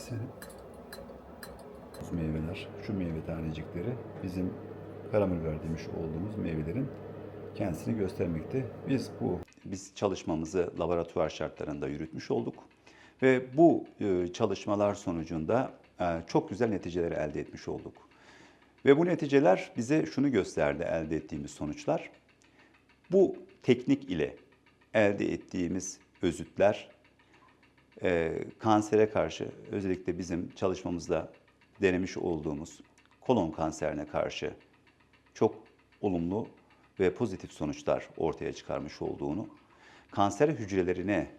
göstereyim. Bu meyveler, şu meyve tanecikleri bizim karamelifer demiş olduğumuz meyvelerin kendisini göstermekte. Biz bu biz çalışmamızı laboratuvar şartlarında yürütmüş olduk ve bu e, çalışmalar sonucunda e, çok güzel neticeler elde etmiş olduk. Ve bu neticeler bize şunu gösterdi elde ettiğimiz sonuçlar. Bu teknik ile elde ettiğimiz özütler e, kansere karşı özellikle bizim çalışmamızda denemiş olduğumuz kolon kanserine karşı çok olumlu ve pozitif sonuçlar ortaya çıkarmış olduğunu, kanser hücrelerine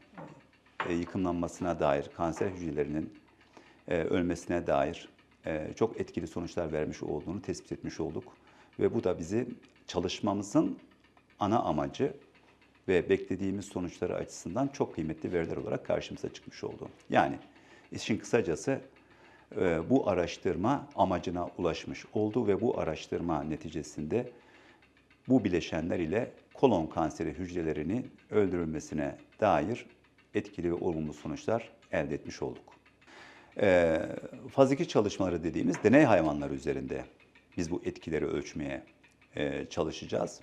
e, yıkımlanmasına dair, kanser hücrelerinin e, ölmesine dair e, çok etkili sonuçlar vermiş olduğunu tespit etmiş olduk. Ve bu da bizi çalışmamızın ana amacı ve beklediğimiz sonuçları açısından çok kıymetli veriler olarak karşımıza çıkmış oldu. Yani işin kısacası e, bu araştırma amacına ulaşmış oldu ve bu araştırma neticesinde bu bileşenler ile kolon kanseri hücrelerini öldürülmesine dair etkili ve olumlu sonuçlar elde etmiş olduk. Ee, faz 2 çalışmaları dediğimiz deney hayvanları üzerinde biz bu etkileri ölçmeye e, çalışacağız.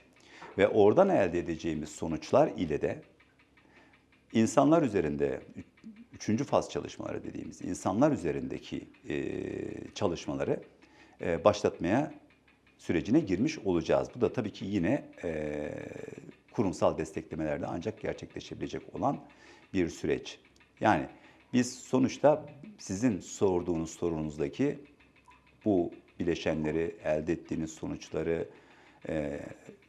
Ve oradan elde edeceğimiz sonuçlar ile de insanlar üzerinde üç- üçüncü faz çalışmaları dediğimiz insanlar üzerindeki e, çalışmaları e, başlatmaya sürecine girmiş olacağız. Bu da tabii ki yine e, kurumsal desteklemelerle ancak gerçekleşebilecek olan bir süreç. Yani biz sonuçta sizin sorduğunuz sorunuzdaki bu bileşenleri, elde ettiğiniz sonuçları, e,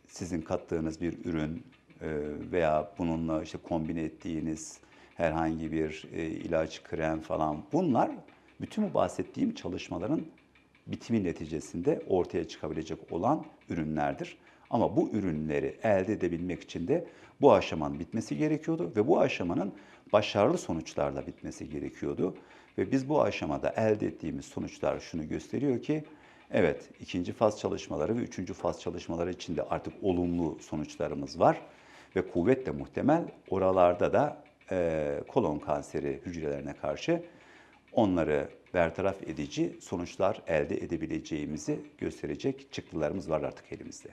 sizin kattığınız bir ürün e, veya bununla işte kombine ettiğiniz herhangi bir e, ilaç, krem falan bunlar bütün bu bahsettiğim çalışmaların bitimi neticesinde ortaya çıkabilecek olan ürünlerdir. Ama bu ürünleri elde edebilmek için de bu aşamanın bitmesi gerekiyordu ve bu aşamanın başarılı sonuçlarla bitmesi gerekiyordu. Ve biz bu aşamada elde ettiğimiz sonuçlar şunu gösteriyor ki evet ikinci faz çalışmaları ve üçüncü faz çalışmaları içinde artık olumlu sonuçlarımız var ve kuvvetle muhtemel oralarda da eee, kolon kanseri hücrelerine karşı onları bertaraf edici sonuçlar elde edebileceğimizi gösterecek çıktılarımız var artık elimizde.